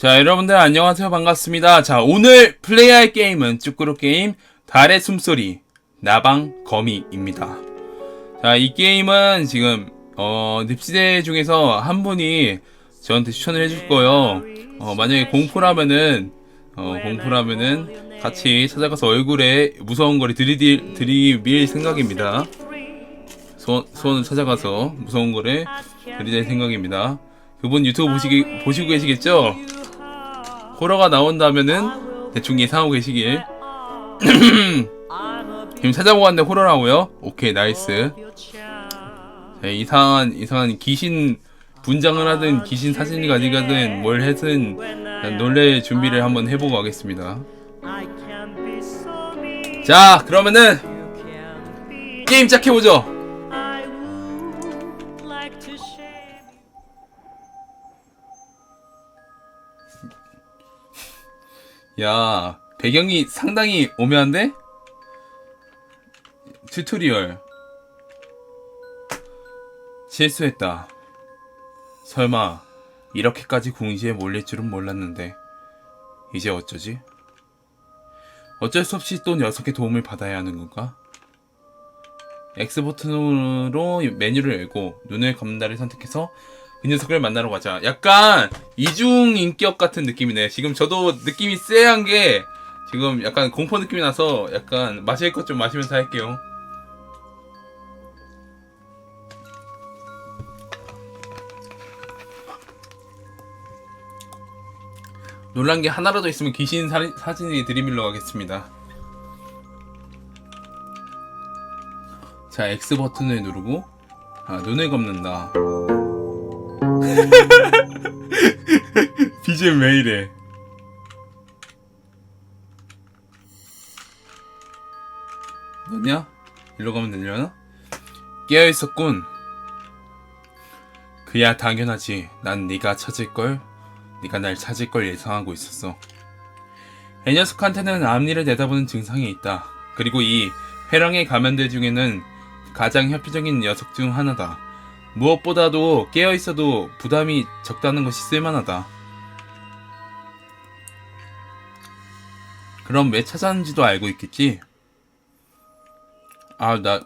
자, 여러분들 안녕하세요. 반갑습니다. 자, 오늘 플레이할 게임은 쭈꾸루 게임 달의 숨소리 나방 거미입니다. 자, 이 게임은 지금 어, 늪시대 중에서 한 분이 저한테 추천을 해줄 거예요. 어, 만약에 공포라면은 어, 공포라면은 같이 찾아가서 얼굴에 무서운 거리 들이밀, 들이밀 생각입니다. 소, 소원을 찾아가서 무서운 거를 들이댈 생각입니다. 그분 유튜브 보시기, 보시고 계시겠죠? 호러가 나온다면은 대충 예상하고 계시길. 지금 찾아보고 왔는데 호러라고요? 오케이, 나이스. 자, 이상한, 이상한 귀신 분장을 하든 귀신 사진을 가지가든 뭘 해든 놀래 준비를 한번 해보고 가겠습니다. 자, 그러면은 게임 시작해보죠. 야, 배경이 상당히 오묘한데? 튜토리얼. 실수했다. 설마, 이렇게까지 궁지에 몰릴 줄은 몰랐는데, 이제 어쩌지? 어쩔 수 없이 또 녀석의 도움을 받아야 하는 건가? X 버튼으로 메뉴를 열고 눈을 감다를 선택해서 그 녀석을 만나러 가자. 약간 이중 인격 같은 느낌이네. 지금 저도 느낌이 쎄한 게 지금 약간 공포 느낌이 나서 약간 마실 것 좀 마시면서 할게요. 놀란 게 하나라도 있으면 귀신 사, 사진이 들이밀러 가겠습니다. 자, X 버튼을 누르고 아, 눈을 감는다. BGM 왜 이래? 너냐? 일로 가면 되려나? 깨어 있었군. 그야 당연하지. 난 네가 찾을 걸. 네가 날 찾을 걸 예상하고 있었어. 이 녀석한테는 앞니를 내다보는 증상이 있다. 그리고 이 회랑의 가면들 중에는 가장 협조적인 녀석 중 하나다. 무엇보다도 깨어 있어도 부담이 적다는 것이 쓸만하다. 그럼 왜 찾았는지도 알고 있겠지? 아, 나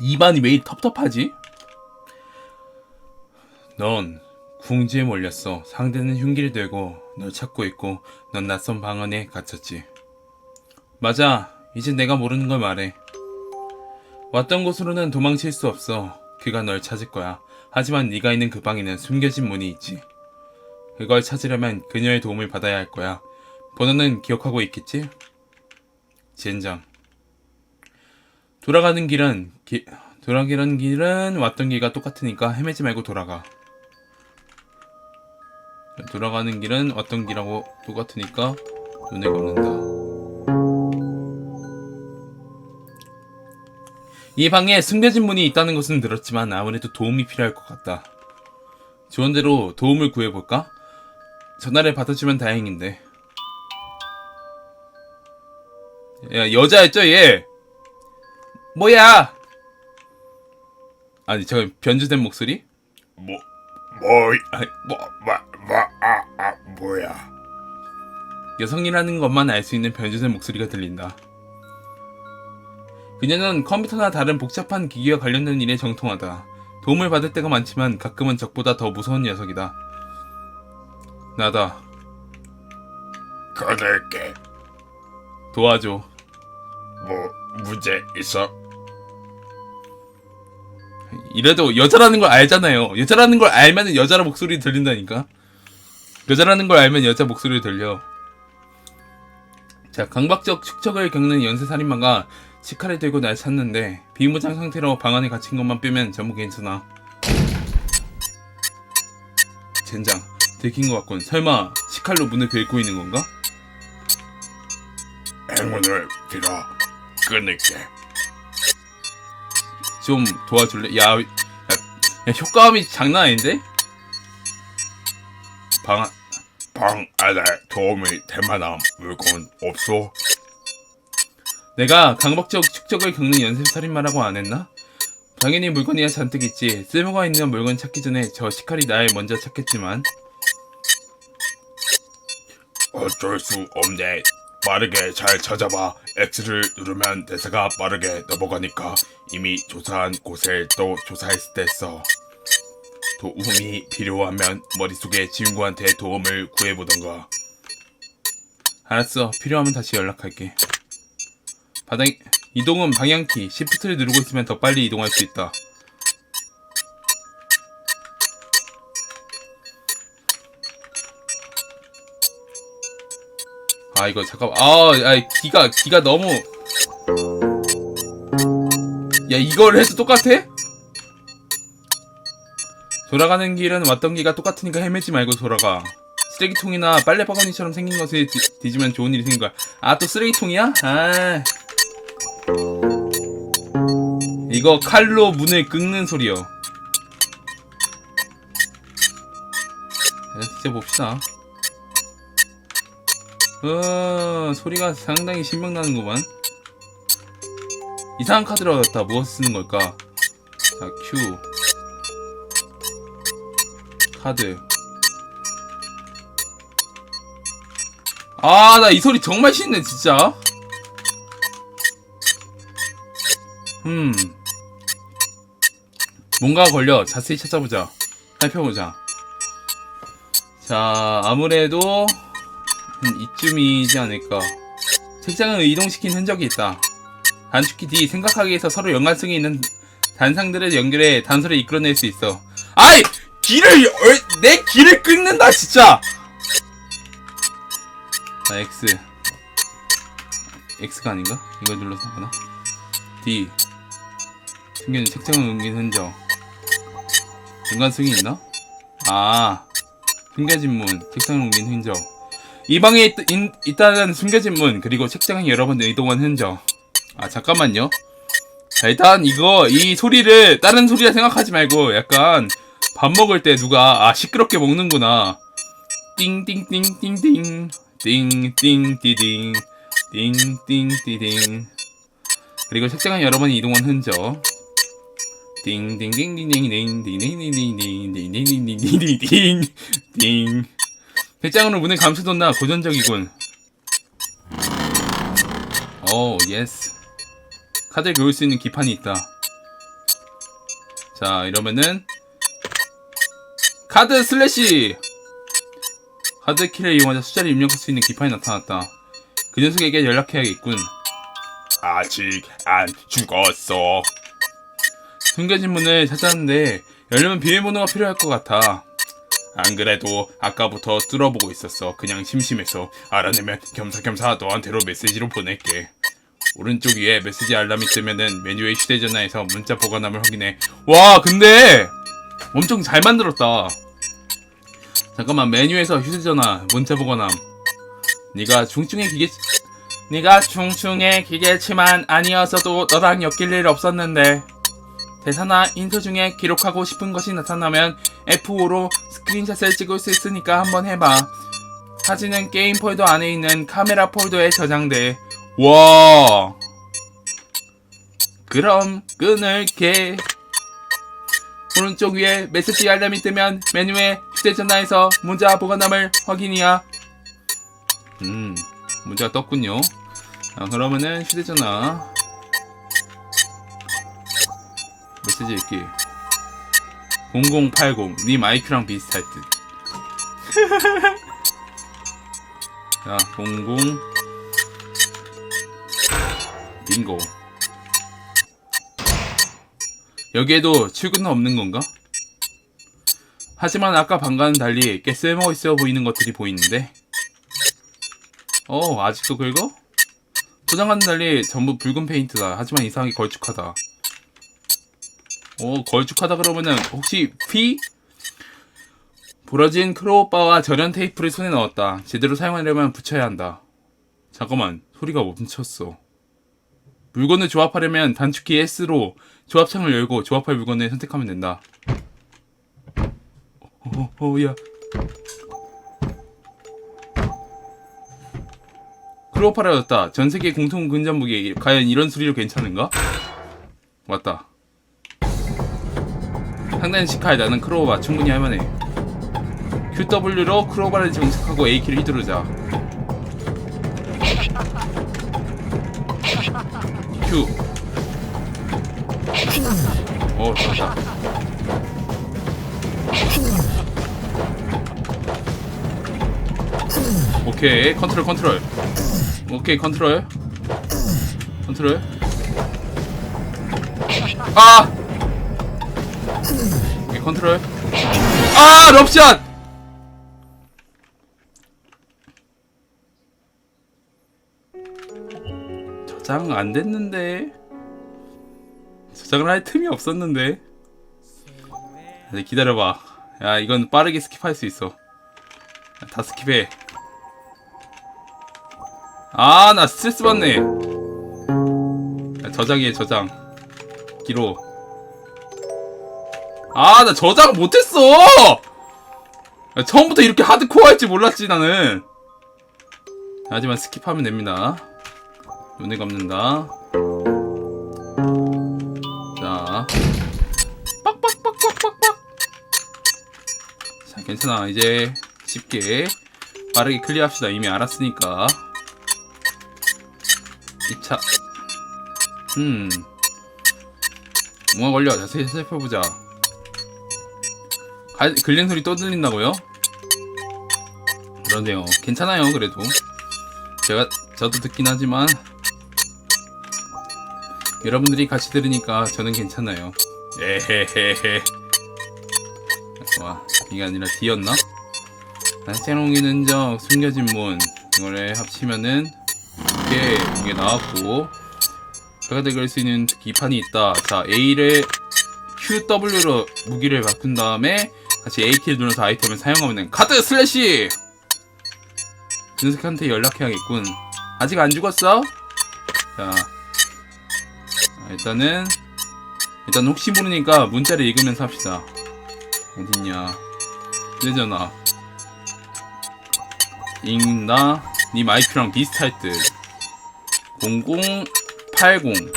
입안이 왜 이리 텁텁하지? 넌 궁지에 몰렸어. 상대는 흉기를 들고 널 찾고 있고 넌 낯선 방 안에 갇혔지. 맞아. 이제 내가 모르는 걸 말해. 왔던 곳으로는 도망칠 수 없어. 그가 널 찾을 거야. 하지만 네가 있는 그 방에는 숨겨진 문이 있지. 그걸 찾으려면 그녀의 도움을 받아야 할 거야. 번호는 기억하고 있겠지? 젠장. 돌아가는 길은 기, 돌아가는 길은 왔던 길과 똑같으니까 헤매지 말고 돌아가. 돌아가는 길은 왔던 길하고 똑같으니까 눈을 감는다. 이 방에 숨겨진 문이 있다는 것은 들었지만 아무래도 도움이 필요할 것 같다. 조언대로 도움을 구해볼까? 전화를 받아주면 다행인데. 야, 여자였죠, 얘? 뭐야? 아니, 저 변주된 목소리? 뭐, 뭐, 아니, 뭐, 뭐, 뭐, 아, 아, 뭐야. 여성이라는 것만 알 수 있는 변주된 목소리가 들린다. 그녀는 컴퓨터나 다른 복잡한 기기와 관련된 일에 정통하다. 도움을 받을 때가 많지만 가끔은 적보다 더 무서운 녀석이다. 나다. 끊을게. 도와줘. 뭐, 문제 있어? 이래도 여자라는 걸 알잖아요. 여자라는 걸 알면 여자라 목소리 들린다니까. 여자라는 걸 알면 여자 목소리 들려. 자, 강박적 축척을 겪는 연쇄살인마가 치칼을 들고 날 찾는데 비무장 상태로 방 안에 갇힌 것만 빼면 전부 괜찮아. 젠장, 들킨 것 같군. 설마 치칼로 문을 긁고 있는 건가? 행운을 빌어. 끊을게. 좀 도와줄래? 야, 야, 야, 효과음이 장난 아닌데? 방 안, 방 안에 도움이 될 만한 물건 없어? 내가 강박적 축적을 겪는 연쇄살인마라고 안 했나? 당연히 물건이야 잔뜩 있지. 쓸모가 있는 물건 찾기 전에 저 시칼이 날 먼저 찾겠지만 어쩔 수 없네. 빠르게 잘 찾아봐. X를 누르면 대사가 빠르게 넘어가니까 이미 조사한 곳을 또 조사했을 때 써. 도움이 필요하면 머릿속에 친구한테 도움을 구해보던가. 알았어. 필요하면 다시 연락할게. 바닥 이동은 방향키 Shift를 누르고 있으면 더 빨리 이동할 수 있다. 아 이거 잠깐 아, 아 기가 기가 너무 야 이걸 해도 똑같아? 돌아가는 길은 왔던 길과 똑같으니까 헤매지 말고 돌아가. 쓰레기통이나 빨래 바구니처럼 생긴 것에 뒤, 뒤지면 좋은 일이 생긴 거야. 아, 또 쓰레기통이야? 아. 이거 칼로 문을 긁는 소리요. 자, 진짜 봅시다. 어, 소리가 상당히 신명나는구만. 이상한 카드를 얻었다. 무엇을 쓰는 걸까? 자, Q. 카드. 아, 나 이 소리 정말 싫네, 진짜. 음. 뭔가 걸려. 자세히 찾아보자. 살펴보자. 자, 아무래도 음, 이쯤이지 않을까. 책장을 이동시킨 흔적이 있다. 단축키 D 생각하기 위해서 서로 연관성이 있는 단상들을 연결해 단서를 이끌어낼 수 있어. 아이! 길을, 어, 내 길을 끊는다, 진짜! 자, X. X가 아닌가? 이걸 눌러서 하나? D. 숨겨진 책장을 옮긴 흔적. 연관성이 있나? 아. 숨겨진 문, 책장을 옮긴 흔적. 이 방에 있, 인- 있다는 숨겨진 문, 그리고 책장에 여러 번 이동한 흔적. 아, 잠깐만요. 자, 일단 이거, 이 소리를 다른 소리라 생각하지 말고 약간 밥 먹을 때 누가, 아, 시끄럽게 먹는구나. 띵띵띵띵띵. 띵띵띠딩. 띵띵띠딩. 그리고 책장을 여러 번 이동한 흔적. 띵. 배짱으로 문을 감춰뒀나 고전적이군. 오 예스. 카드를 그을 수 있는 기판이 있다. 자 이러면은 카드 슬래시 카드 키를 이용하자 숫자를 입력할 수 있는 기판이 나타났다. 그 녀석에게 연락해야겠군. 아직 안 죽었어. 숨겨진 문을 찾았는데 열려면 비밀번호가 필요할 것 같아. 안 그래도 아까부터 뚫어보고 있었어. 그냥 심심해서 알아내면 겸사겸사 너한테로 메시지로 보낼게. 오른쪽 위에 메시지 알람이 뜨면은 메뉴의 휴대전화에서 문자 보관함을 확인해. 와, 근데 엄청 잘 만들었다. 잠깐만 메뉴에서 휴대전화 문자 보관함. 네가 중증의 기계 네가 중증의 기계치만 아니었어도 너랑 엮일 일 없었는데 대사나 인터 중에 기록하고 싶은 것이 나타나면 F5로 스크린샷을 찍을 수 있으니까 한번 해봐. 사진은 게임 폴더 안에 있는 카메라 폴더에 저장돼. 와. 그럼 끊을게. 오른쪽 위에 메시지 알람이 뜨면 메뉴에 휴대전화에서 문자 보관함을 확인이야. 음, 문자가 떴군요. 자, 그러면은 휴대전화 메시지 읽기 0080, 네 마이크랑 비슷할 듯. 자, 00 빙고. 여기에도 출근은 없는 건가? 하지만 아까 방과는 달리 꽤 쓸모 있어 보이는 것들이 보이는데. 어, 아직도 긁어? 포장과는 달리 전부 붉은 페인트다. 하지만 이상하게 걸쭉하다. 오, 걸쭉하다 그러면은 혹시 피? 부러진 크로우바와 절연 테이프를 손에 넣었다. 제대로 사용하려면 붙여야 한다. 잠깐만, 소리가 멈췄어. 물건을 조합하려면 단축키 S로 조합창을 열고 조합할 물건을 선택하면 된다. 어, 어, 야. 크로파라였다. 전 세계 공통 근접 무기. 과연 이런 수리로 괜찮은가? 맞다. 상당히 시카이 나는 크로바 충분히 할만해. QW로 크로바를 정착하고 A키를 휘두르자. Q. 오, 좋다. 오케이, 컨트롤, 컨트롤. 오케이, 컨트롤. 컨트롤. 아! 오케이, 컨트롤. 아, 럽샷! 저장 안 됐는데. 저장을 할 틈이 없었는데. 이제 기다려봐. 야, 이건 빠르게 스킵할 수 있어. 야, 다 스킵해. 아, 나 스트레스 받네. 야, 저장이에 저장. 기로. 아, 나 저장 못했어! 야, 처음부터 이렇게 하드코어 할지 몰랐지, 나는. 하지만 스킵하면 됩니다. 눈을 감는다. 자. 빡빡빡빡빡빡. 자, 괜찮아. 이제 쉽게 빠르게 클리어합시다. 이미 알았으니까. 2차. 음. 뭐가 걸려? 자세히 살펴보자. 갈, 글랭 소리 또 들린다고요? 그러네요. 괜찮아요, 그래도. 제가, 저도 듣긴 하지만, 여러분들이 같이 들으니까 저는 괜찮아요. 에헤헤헤. 와, 이게 아니라 D였나? 새롱이는 적, 숨겨진 문. 이거를 합치면은, 이게, 이게 나왔고, 제가 대결할 수 있는 기판이 있다. 자, A를 QW로 무기를 바꾼 다음에, 다시 A키를 눌러서 아이템을 사용하면 카드 슬래시! 준석한테 연락해야겠군. 아직 안 죽었어? 자, 아, 일단은 일단 혹시 모르니까 문자를 읽으면서 합시다. 어딨냐? 휴대전화. 읽는다. 네 마이크랑 비슷할 듯. 0080.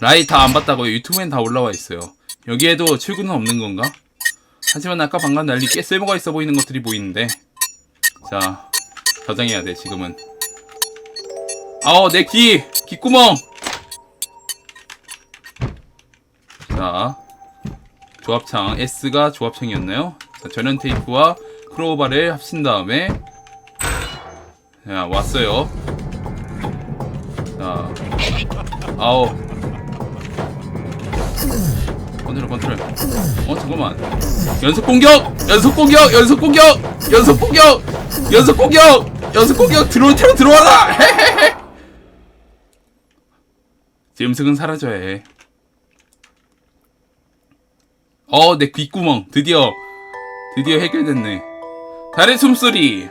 라이 다 안 봤다고요? 유튜브엔 다 올라와 있어요. 여기에도 출구는 없는 건가? 하지만 아까 방금 달리 꽤 쓸모가 있어 보이는 것들이 보이는데. 자, 저장해야 돼, 지금은. 아우, 내 귀! 귓구멍! 자, 조합창. S가 조합창이었나요? 자, 전원 테이프와 크로우바를 합친 다음에, 자, 왔어요. 자, 아우. 컨트롤, 컨트롤. 어, 잠깐만. 연속 공격! 연속 공격! 연속 공격! 연속 공격! 연속 공격! 연속 공격! 들어올 테로 들어와라! 음식은 사라져야 해. 어, 내 귓구멍. 드디어, 드디어 해결됐네. 달의 숨소리.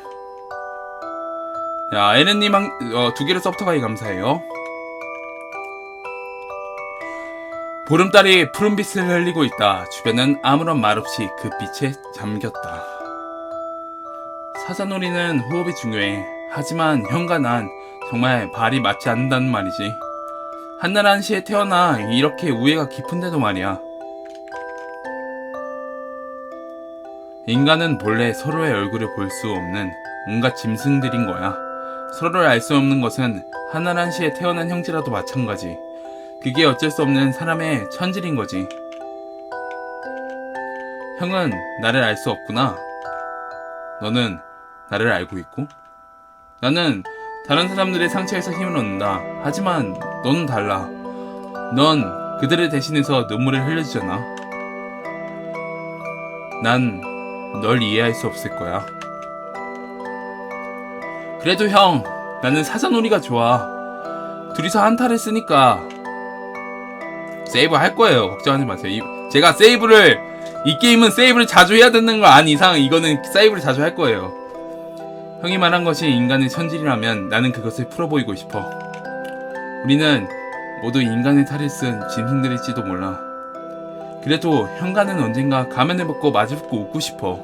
야, 에렌님 한, 어, 두 개를 서브터가이 감사해요. 보름달이 푸른빛을 흘리고 있다. 주변은 아무런 말 없이 그 빛에 잠겼다. 사자놀이는 호흡이 중요해. 하지만 형과 난 정말 발이 맞지 않는다는 말이지. 한나라한 시에 태어나 이렇게 우애가 깊은데도 말이야. 인간은 본래 서로의 얼굴을 볼 수 없는 온갖 짐승들인 거야. 서로를 알 수 없는 것은 한나라한 시에 태어난 형제라도 마찬가지. 그게 어쩔 수 없는 사람의 천질인 거지. 형은 나를 알 수 없구나. 너는 나를 알고 있고. 나는 다른 사람들의 상처에서 힘을 얻는다. 하지만 너는 달라. 넌 그들을 대신해서 눈물을 흘려주잖아. 난 널 이해할 수 없을 거야. 그래도 형, 나는 사자놀이가 좋아. 둘이서 한타를 쓰니까 세이브 할 거예요. 걱정하지 마세요. 이- 제가 세이브를 이 게임은 세이브를 자주 해야 되는 거 아닌 이상 이거는 세이브를 자주 할 거예요. 형이 말한 것이 인간의 천질이라면 나는 그것을 풀어보이고 싶어. 우리는 모두 인간의 탈을 쓴 짐승들일지도 몰라. 그래도 현관은 언젠가 가면을 벗고 마주보고 웃고 싶어.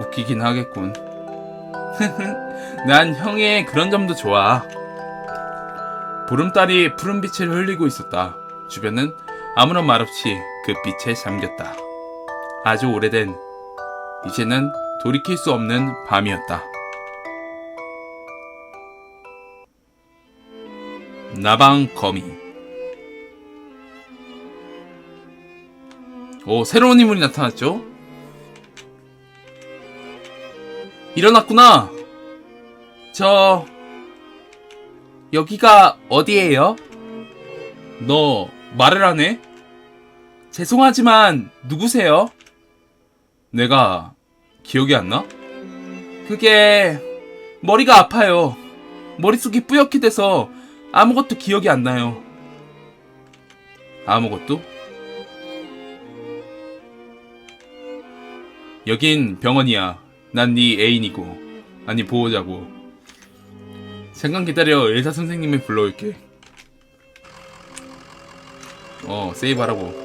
웃기긴 하겠군. 난 형의 그런 점도 좋아. 보름달이 푸른 빛을 흘리고 있었다. 주변은 아무런 말 없이 그 빛에 잠겼다. 아주 오래된 이제는 돌이킬 수 없는 밤이었다. 나방 거미. 오, 새로운 인물이 나타났죠? 일어났구나! 저, 여기가 어디예요? 너, 말을 안 해? 죄송하지만, 누구세요? 내가, 기억이 안 나? 그게, 머리가 아파요. 머릿속이 뿌옇게 돼서, 아무것도 기억이 안 나요. 아무것도? 여긴 병원이야. 난 네 애인이고. 아니, 보호자고. 잠깐 기다려. 의사 선생님이 불러올게. 어, 세이브 하라고.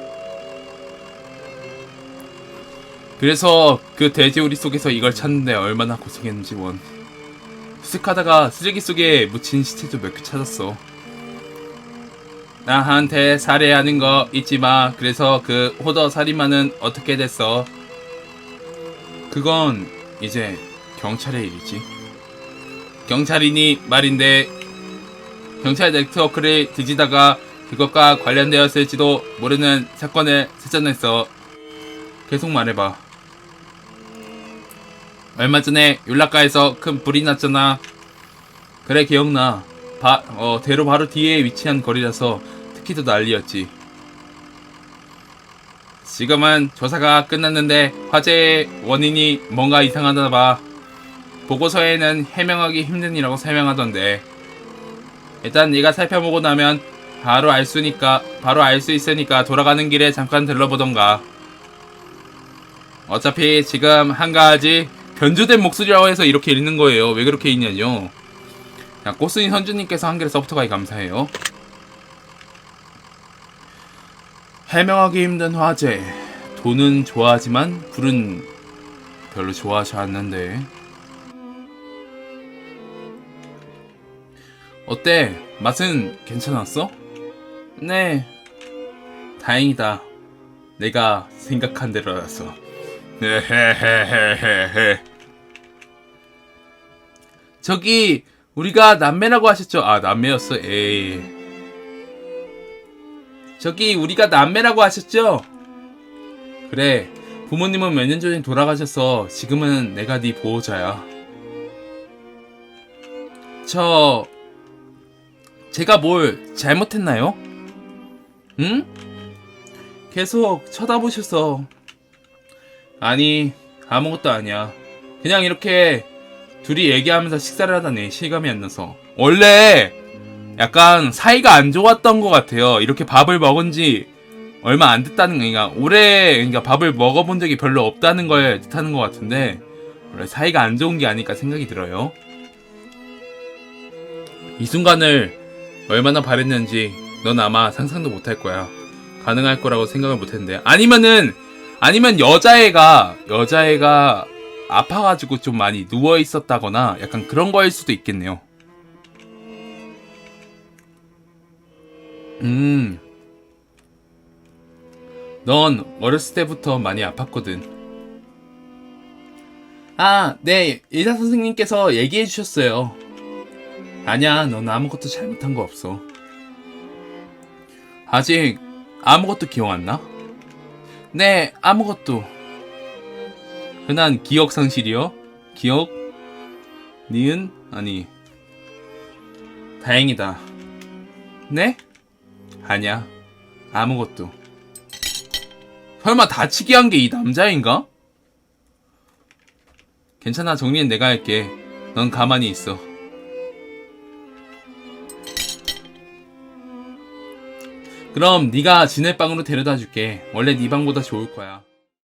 그래서 그 돼지우리 속에서 이걸 찾는데 얼마나 고생했는지 원. 수색하다가 쓰레기 속에 묻힌 시체도 몇 개 찾았어. 나한테 살해하는 거 잊지 마. 그래서 그 호더 살인마는 어떻게 됐어? 그건 이제 경찰의 일이지. 경찰이니 말인데 경찰 네트워크를 뒤지다가 그것과 관련되었을지도 모르는 사건을 찾아냈어. 계속 말해봐. 얼마 전에 율라카에서 큰 불이 났잖아. 그래 기억나. 바, 어, 대로 바로 뒤에 위치한 거리라서 특히 더 난리였지. 지금은 조사가 끝났는데 화재의 원인이 뭔가 이상하다 봐. 보고서에는 해명하기 힘든 이라고 설명하던데. 일단 네가 살펴보고 나면 바로 알 수니까 바로 알 수 있으니까 돌아가는 길에 잠깐 들러보던가. 어차피 지금 한 가지 변조된 목소리라고 해서 이렇게 읽는 거예요. 왜 그렇게 읽냐뇨. 자, 꽃순이 선주님께서 한 개를 서부터 가기 감사해요. 해명하기 힘든 화제. 돈은 좋아하지만 불은 별로 좋아하지 않는데. 어때? 맛은 괜찮았어? 네. 다행이다. 내가 생각한. 헤헤헤헤헤. 저기 우리가 남매라고 하셨죠? 아 남매였어. 에이. 저기 우리가 남매라고 하셨죠? 그래. 부모님은 몇 년 전에 돌아가셔서 지금은 내가 네 보호자야. 저 제가 뭘 잘못했나요? 응? 계속 쳐다보셔서 아니 아무것도 아니야. 그냥 이렇게 둘이 얘기하면서 식사를 하다니 실감이 안 나서 원래 약간 사이가 안 좋았던 것 같아요. 이렇게 밥을 먹은 지 얼마 안 됐다는 거니까 올해 그러니까 밥을 먹어본 적이 별로 없다는 걸 뜻하는 것 같은데 원래 사이가 안 좋은 게 아닐까 생각이 들어요. 이 순간을 얼마나 바랬는지 넌 아마 상상도 못할 거야. 가능할 거라고 생각을 못했는데 아니면은 아니면 여자애가 여자애가 아파가지고 좀 많이 누워 있었다거나 약간 그런 거일 수도 있겠네요. 음. 넌 어렸을 때부터 많이 아팠거든. 아, 네. 의사 선생님께서 얘기해 주셨어요. 아니야, 넌 아무것도 잘못한 거 없어. 아직 아무것도 기억 안 나? 네, 아무것도. 흔한 기억 상실이요? 기억? 니은? 아니. 다행이다. 네? 아니야. 아무것도. 설마 다치게 한게 이 남자인가? 괜찮아, 정리는 내가 할게. 넌 가만히 있어. 그럼 네가 지네 방으로 데려다 줄게. 원래 네 방보다 좋을 거야.